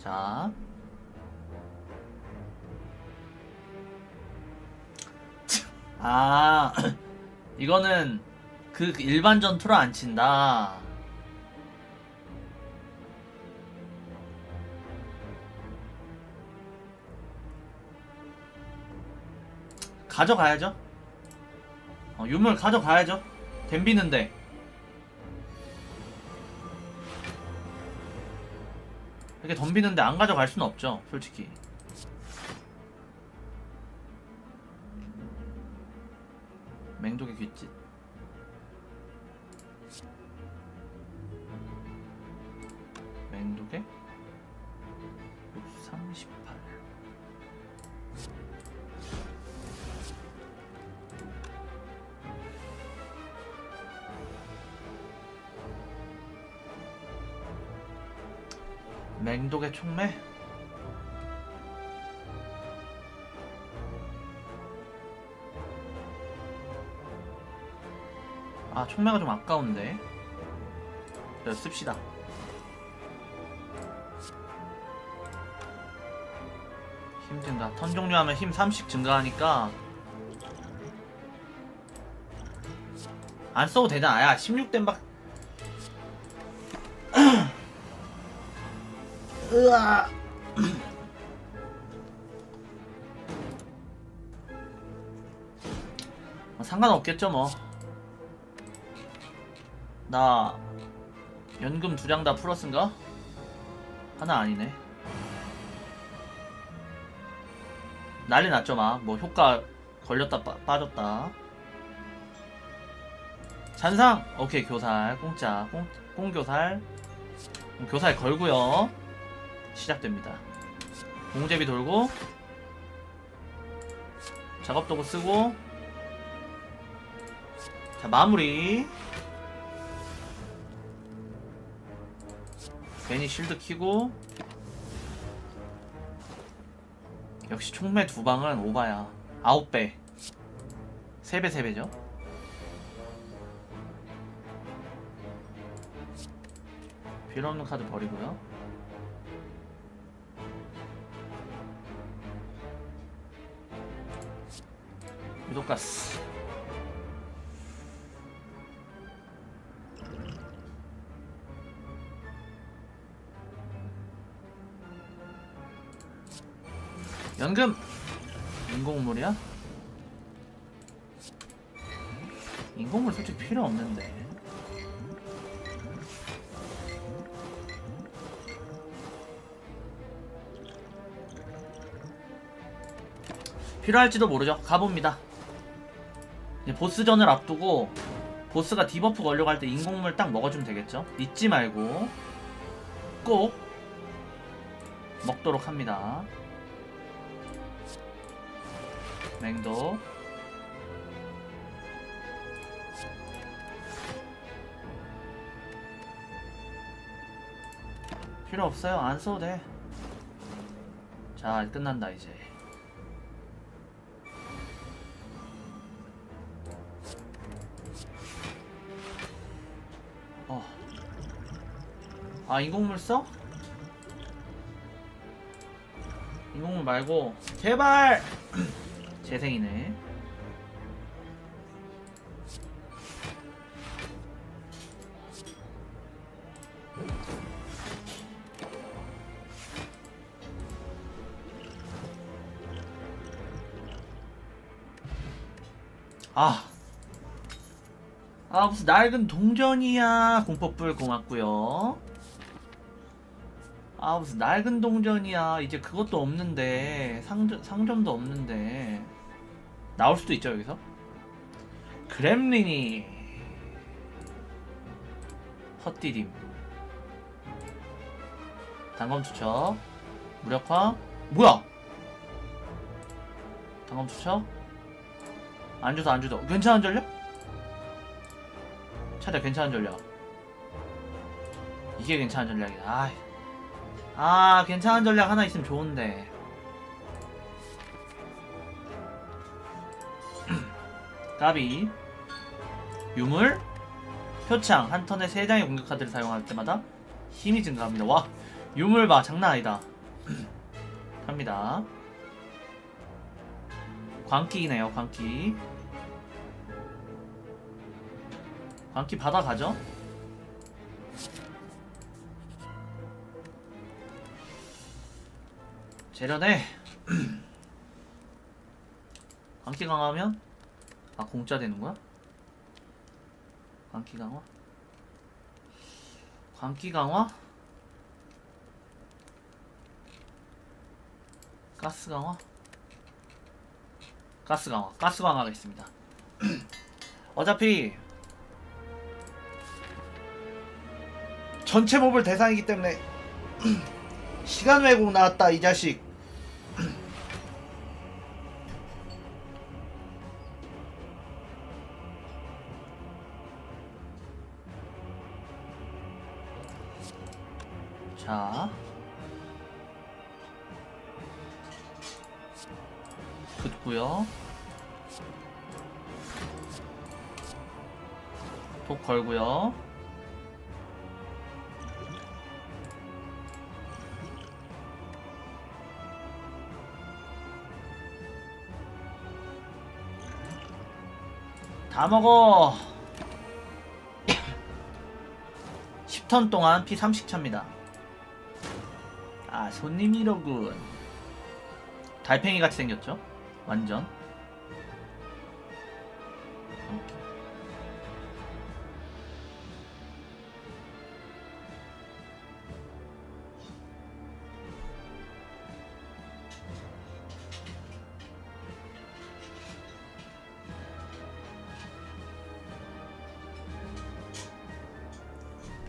자. 아, 이거는 그 일반 전투로 안 친다. 가져가야죠. 어, 유물 가져가야죠. 댐비는데. 이렇게 덤비는데 안 가져갈 수는 없죠, 솔직히. 맹독의 귓짓. 맹독의 맹독의 총매? 아 총매가 좀 아까운데. 그래 씁시다. 힘 증가 턴 종료하면 힘 30 증가하니까. 안 써도 되잖아. 야 16댐 박 으아 뭐 상관없겠죠 뭐 나 연금 두 장 다 풀었은가? 하나 아니네. 난리 났죠 막. 뭐 효과 걸렸다 빠, 빠졌다. 잔상 오케이 교살 공짜 공, 공교살 그럼 교살 걸고요 시작됩니다. 공제비 돌고 작업도구 쓰고 자 마무리. 괜히 실드 키고 역시 총매 두 방은 오바야. 아홉 배. 세배 세배죠? 필요 없는 카드 버리고요 유독가스. 연금! 인공물이야? 인공물 솔직히 필요 없는데. 필요할지도 모르죠. 가봅니다 보스전을 앞두고 보스가 디버프 걸려고 할때 인공물 딱 먹어주면 되겠죠? 잊지 말고 꼭 먹도록 합니다. 맹도. 필요 없어요. 안 써도 돼 자 끝난다 이제 아 인공물 써? 인공물 말고 제발 재생이네. 아. 아, 무슨 낡은 동전이야. 공포불 고맙고요. 아, 무슨 낡은 동전이야. 이제 그것도 없는데. 상점, 상점도 없는데. 나올 수도 있죠 여기서 그렘린이 헛디딤 단검 투척 무력화 뭐야 단검 투척 안 줘도 안 줘도 괜찮은 전략? 차라리 괜찮은 전략 이게 괜찮은 전략이야 아, 아 괜찮은 전략 하나 있으면 좋은데 까비 유물 표창 한 턴에 3장의 공격 카드를 사용할 때마다 힘이 증가합니다 와 유물 봐 장난 아니다 갑니다. 광기네요, 광기. 광기 받아가죠? 재련해. 광기 강화하면 아 공짜 되는 거야? 광기 강화? 광기 강화? 가스 강화? 가스 강화, 가스 강화 하겠습니다. 어차피 전체 몹을 대상이기 때문에 시간 왜곡 나왔다 이 자식. 자. 붙고요. 독 걸고요. 다 먹어. 10턴 동안 피 30차입니다. 아, 손님이로군. 달팽이 같이 생겼죠? 완전.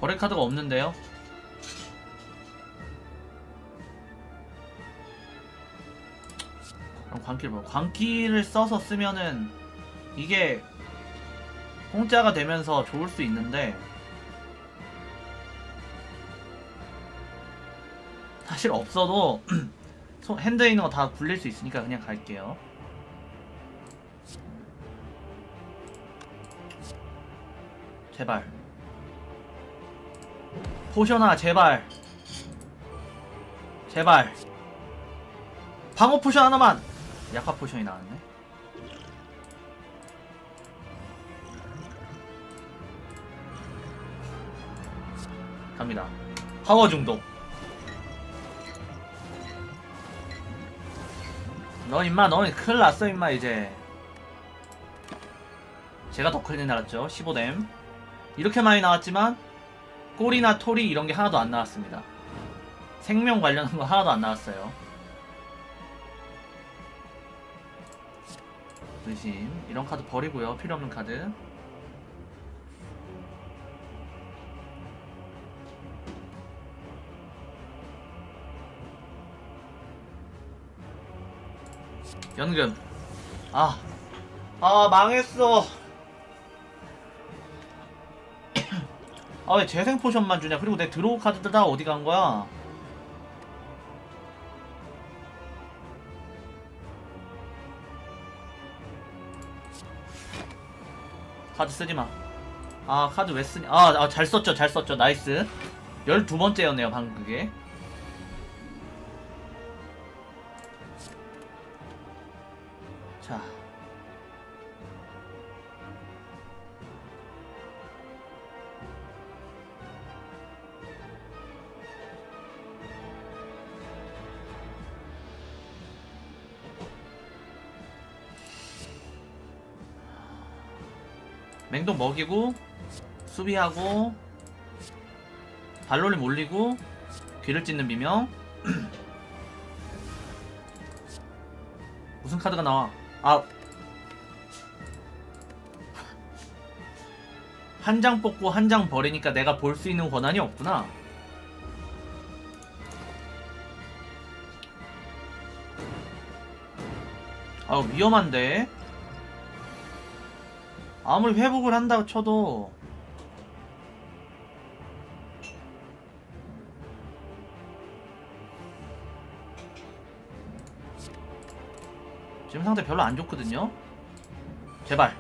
버릴 카드가 없는데요? 광기를 뭐 광기를 써서 쓰면은 이게 공짜가 되면서 좋을 수 있는데 사실 없어도 손- 핸드에 있는 거 다 굴릴 수 있으니까 그냥 갈게요. 제발. 포션아 제발. 제발. 방어 포션 하나만. 약화 포션이 나왔네. 갑니다. 파워 중독. 너 임마 너 큰일 났어 임마 이제. 제가 더 큰일 날았죠. 15댐. 이렇게 많이 나왔지만 꼬리나 토리 이런 게 하나도 안 나왔습니다. 생명 관련한 거 하나도 안 나왔어요. 의심 이런 카드 버리고요. 필요 없는 카드. 연금. 아, 아 망했어. 아 왜 재생 포션만 주냐? 그리고 내 드로우 카드들 다 어디 간 거야? 카드 쓰지 마. 아 카드 왜 쓰냐? 아잘 썼죠, 잘 썼죠, 나이스. 1 2 번째였네요, 방금 그게. 맹독 먹이고 수비하고 발로를 올리고 귀를 찢는 비명. 무슨 카드가 나와? 아. 한 장 뽑고 한 장 버리니까 내가 볼 수 있는 권한이 없구나. 아 위험한데 아무리 회복을 한다고 쳐도 지금 상태 별로 안 좋거든요. 제발.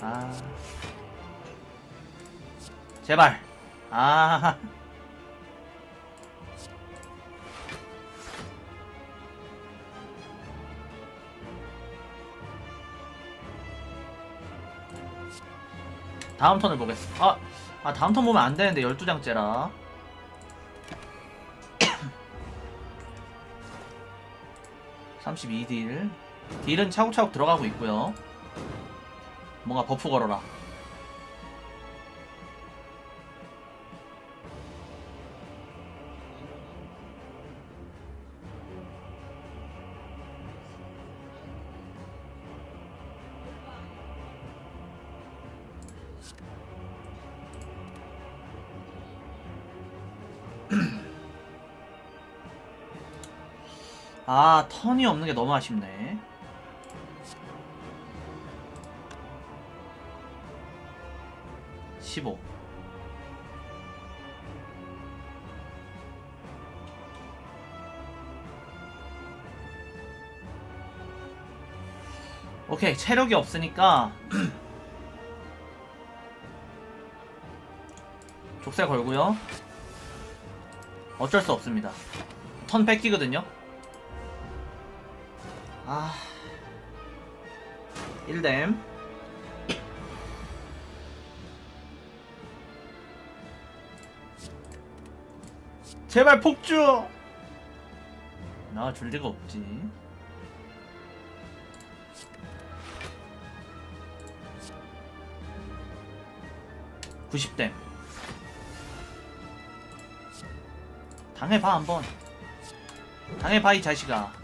아. 제발. 아. 다음 턴을 보겠습니다. 아, 아 다음 턴 보면 안 되는데 12장째라. (32딜) 딜은 차곡차곡 들어가고 있고요 뭔가 버프 걸어라 아 턴이 없는 게 너무 아쉽네. (15) 오케이 체력이 없으니까 족쇄 걸고요. 어쩔 수 없습니다. 턴 뺏기거든요 아. 1댐 제발 폭주. 나줄 리가 없지. (90댐) 당해봐 한번. 당해봐 이 자식아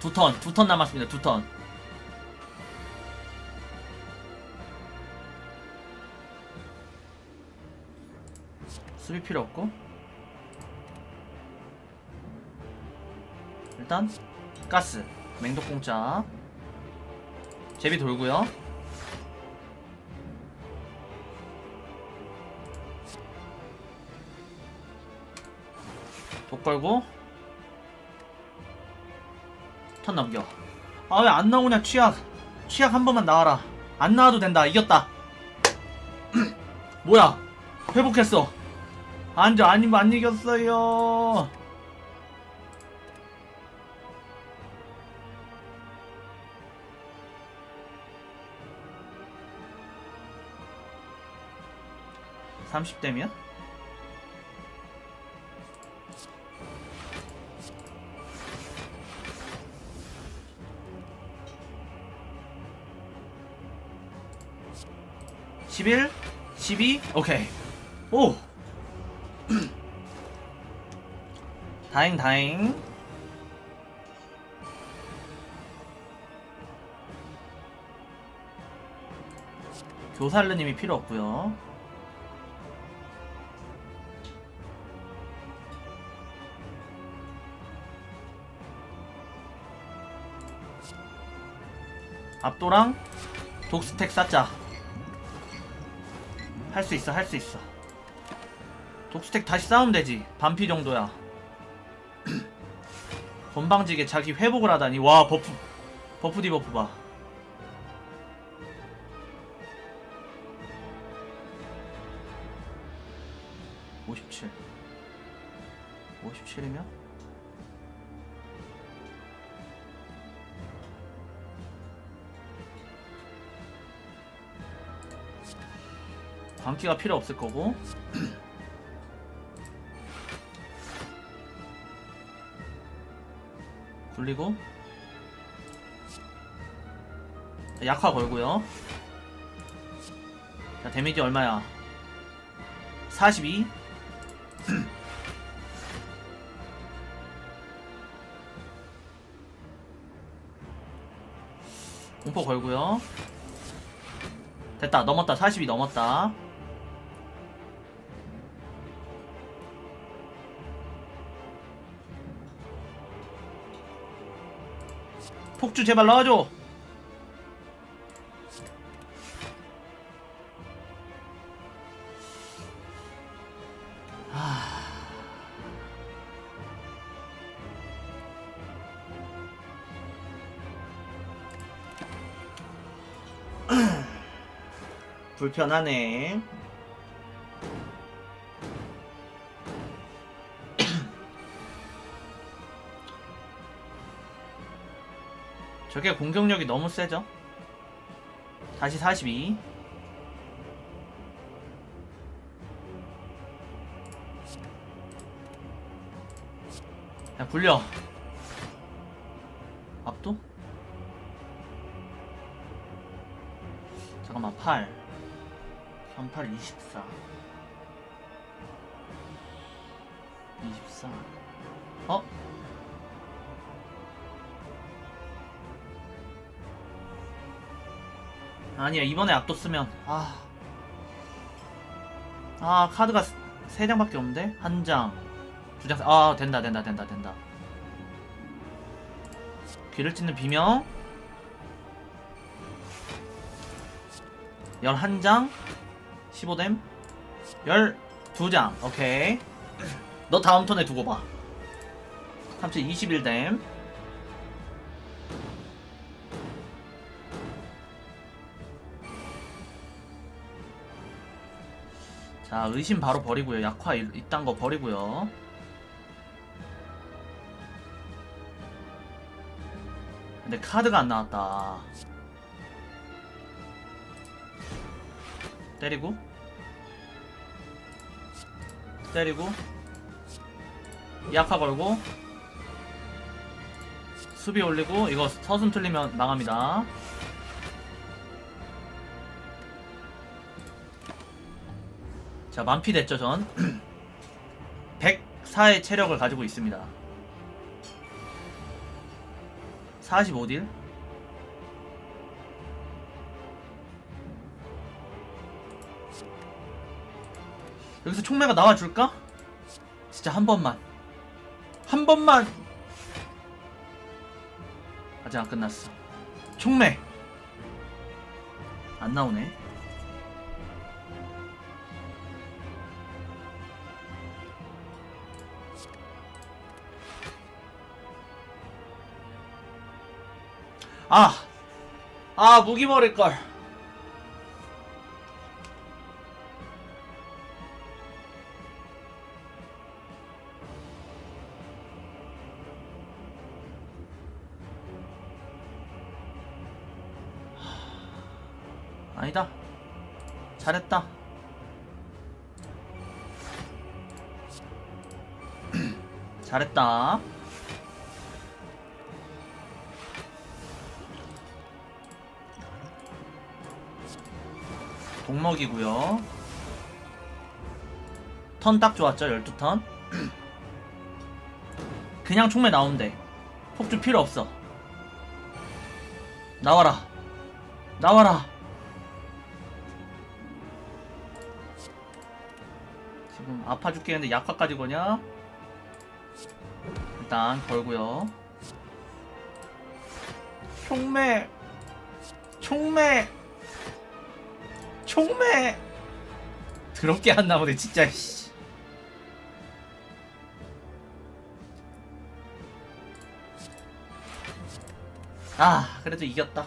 두 턴, 두 턴 남았습니다. 두 턴. 수비 필요 없고. 일단 가스, 맹독 공짜. 제비 돌고요. 독 걸고 턴 넘겨. 아 왜 안 나오냐 취약. 취약 한 번만 나와라. 안 나와도 된다. 이겼다. 뭐야? 회복했어. 안져 아니면 안 이겼어요. (30 댐이야) (11) (12) 오케이. 오. 다행 다행. 교살르님이 필요 없고요. 압도랑 독스택 쌓자 할 수 있어 할 수 있어. 독스택 다시 싸우면 되지. 반피 정도야. 건방지게 자기 회복을 하다니. 와 버프. 버프 디버프 봐. (57) (57이면) 광기가 필요 없을 거고. 굴리고. 약화 걸고요. 자 데미지 얼마야? 42 공포 걸고요. 됐다 넘었다. 42 넘었다 폭주 제발 넣어줘. 하... 불편하네 저게 공격력이 너무 세죠? 다시 42. 야, 굴려. 압도? 잠깐만, 8. 현팔 24. 24. 어? 아니야 이번에 악도 쓰면 아. 아 카드가 세- 세 장밖에 없는데 한 장, 두 장. 아 된다 된다 된다 된다. 귀를 찢는 비명. 11장 15댐 12장 오케이 너 다음 턴에 두고 봐 삼촌 21댐 자 의심 바로 버리고요. 약화 이- 이딴 거 버리고요. 근데 카드가 안 나왔다. 때리고? 때리고? 약화 걸고? 수비 올리고? 이거 서순 틀리면 망합니다 자 만피 됐죠 전. 104의 체력을 가지고 있습니다. 45딜. 여기서 총매가 나와줄까? 진짜 한 번만. 한 번만. 아직 안 끝났어. 총매. 안 나오네 아 무기 버릴걸 아니다. 잘했다. 잘했다. 동먹이고요. 턴 딱 좋았죠, 12턴. 그냥 총매 나온대. 폭주 필요 없어. 나와라. 나와라. 지금 아파 죽겠는데 약화까지 거냐? 일단 걸고요. 총매, 총매, 총매. 더럽게 안 나오네 진짜. 씨. 아 그래도 이겼다.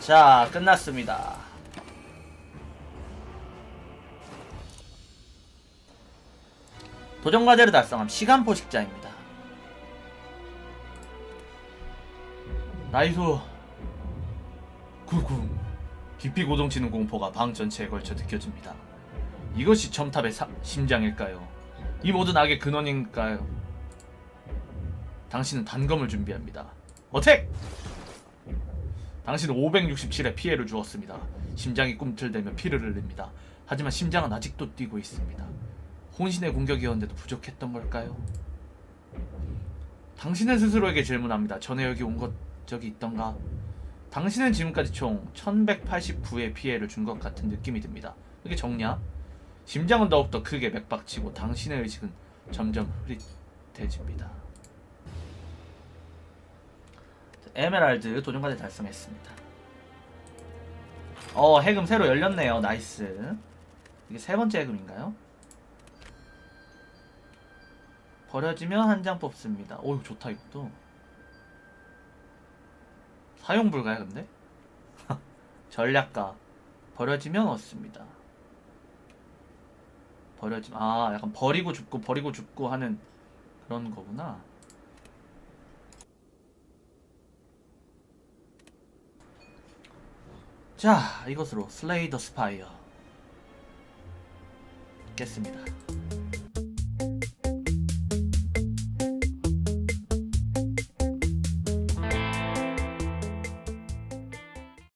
자, 끝났습니다. 도전 과제를 달성함 시간 포식자입니다. 나이소 구궁 깊이 고동치는 공포가 방 전체에 걸쳐 느껴집니다. 이것이 첨탑의 사- 심장일까요? 이 모든 악의 근원일까요? 당신은 단검을 준비합니다. 어택! 당신은 567의 피해를 주었습니다. 심장이 꿈틀대며 피를 흘립니다. 하지만 심장은 아직도 뛰고 있습니다. 혼신의 공격이었는데도 부족했던 걸까요? 당신은 스스로에게 질문합니다. 전에 여기 온 것 적이 있던가? 당신은 지금까지 총 1189의 피해를 준 것 같은 느낌이 듭니다. 이게 정냐? 심장은 더욱더 크게 맥박치고 당신의 의식은 점점 흐릿해집니다. 에메랄드 도전과제 달성했습니다. 어 해금 새로 열렸네요. 나이스. 이게 세 번째 해금인가요? 버려지면 한 장 뽑습니다. 오 좋다 이것도. 사용 불가야 근데? 전략가 버려지면 얻습니다. 버려지 아 약간 버리고 죽고 버리고 죽고 하는 그런 거구나. 자 이것으로 슬레이 더 스파이어 깼습니다.